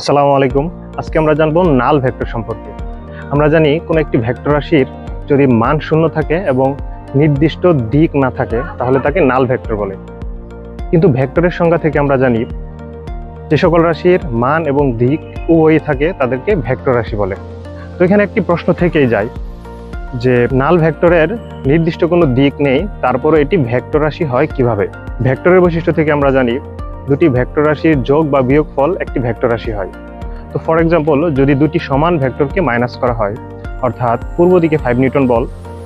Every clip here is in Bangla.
আসসালামু আলাইকুম। আজকে আমরা জানব নাল ভেক্টর সম্পর্কে। আমরা জানি কোনো একটি ভেক্টর রাশির যদি মান শূন্য থাকে এবং নির্দিষ্ট দিক না থাকে, তাহলে তাকে নাল ভেক্টর বলে। কিন্তু ভেক্টরের সংজ্ঞা থেকে আমরা জানি, যে সকল রাশির মান এবং দিক উভয়ই থাকে তাদেরকে ভেক্টর রাশি বলে। তো এখানে একটি প্রশ্ন থেকেই যায়, যে নাল ভেক্টরের নির্দিষ্ট কোনো দিক নেই তারপরে এটি ভেক্টর রাশি হয় কীভাবে? ভেক্টরের বৈশিষ্ট্য থেকে আমরা জানি দুটি ভেক্টর রাশির যোগ বা বিয়োগ ফল একটি ভেক্টর রাশি হয়। তো ফর এক্সাম্পল যদি দুটি সমান ভেক্টরকে মাইনাস করা হয়, অর্থাৎ পূর্ব দিকে ফাইভ নিউটন বল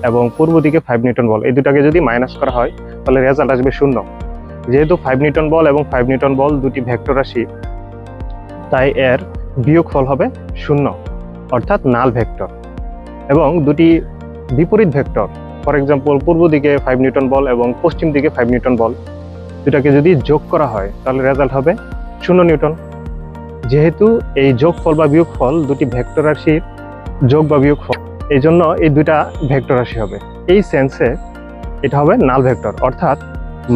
এবং পূর্ব দিকে ফাইভ নিউটন বল, এই দুটাকে যদি মাইনাস করা হয়, তাহলে রেজাল্ট আসবে শূন্য। যেহেতু ফাইভ নিউটন বল এবং ফাইভ নিউটন বল দুটি ভেক্টর রাশি, তাই এর বিয়োগ ফল হবে শূন্য, অর্থাৎ নাল ভেক্টর। এবং দুটি বিপরীত ভেক্টর ফর এক্সাম্পল পূর্ব দিকে ফাইভ নিউটন বল এবং পশ্চিম দিকে ফাইভ নিউটন বল দুটাকে যদি যোগ করা হয়, তাহলে রেজাল্ট হবে শূন্য নিউটন। যেহেতু এই যোগফল বা বিয়োগফল দুটি ভেক্টর রাশির যোগ বা বিয়োগফল, এই জন্য এই দুটা ভেক্টর রাশি হবে। এই সেন্সে এটা হবে নাল ভেক্টর, অর্থাৎ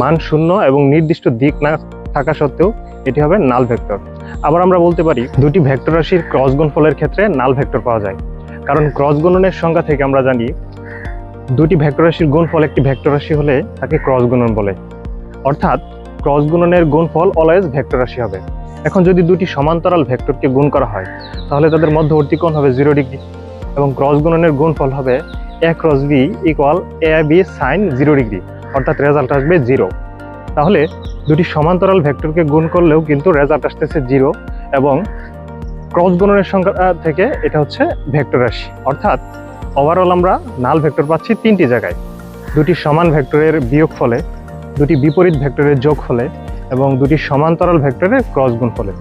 মান শূন্য এবং নির্দিষ্ট দিক না থাকা সত্ত্বেও এটি হবে নাল ভেক্টর। আবার আমরা বলতে পারি, দুটি ভেক্টর রাশির ক্রস গুণফলের ক্ষেত্রে নাল ভেক্টর পাওয়া যায়। কারণ ক্রস গুণনের সংজ্ঞা থেকে আমরা জানি, দুটি ভেক্টর রাশির গুণফল একটি ভেক্টর রাশি হলে তাকে ক্রস গুণন বলে। অর্থাৎ ক্রস গুণনের গুণফল অলওয়েজ ভেক্টর রাশি হবে। এখন যদি দুটি সমান্তরাল ভেক্টরকে গুণ করা হয়, তাহলে তাদের মধ্যবর্তী কোণ হবে জিরো ডিগ্রি এবং ক্রস গুণনের গুণফল হবে A cross B equal A B sine zero degree অর্থাৎ রেজাল্ট আসবে জিরো তাহলে দুটি সমান্তরাল ভেক্টরকে গুণ করলেও কিন্তু রেজাল্ট আসতেছে জিরো এবং ক্রস গুণনের সংখ্যা থেকে এটা হচ্ছে ভেক্টর রাশি। অর্থাৎ ওভারঅল আমরা নাল ভেক্টর পাচ্ছি তিনটি জায়গায়। দুটি সমান ভেক্টরের বিয়োগ ফলে দুটি বিপরীত ভেক্টরের যোগ ফলে এবং দুটি সমান্তরাল ভেক্টরের ক্রস গুণ ফলে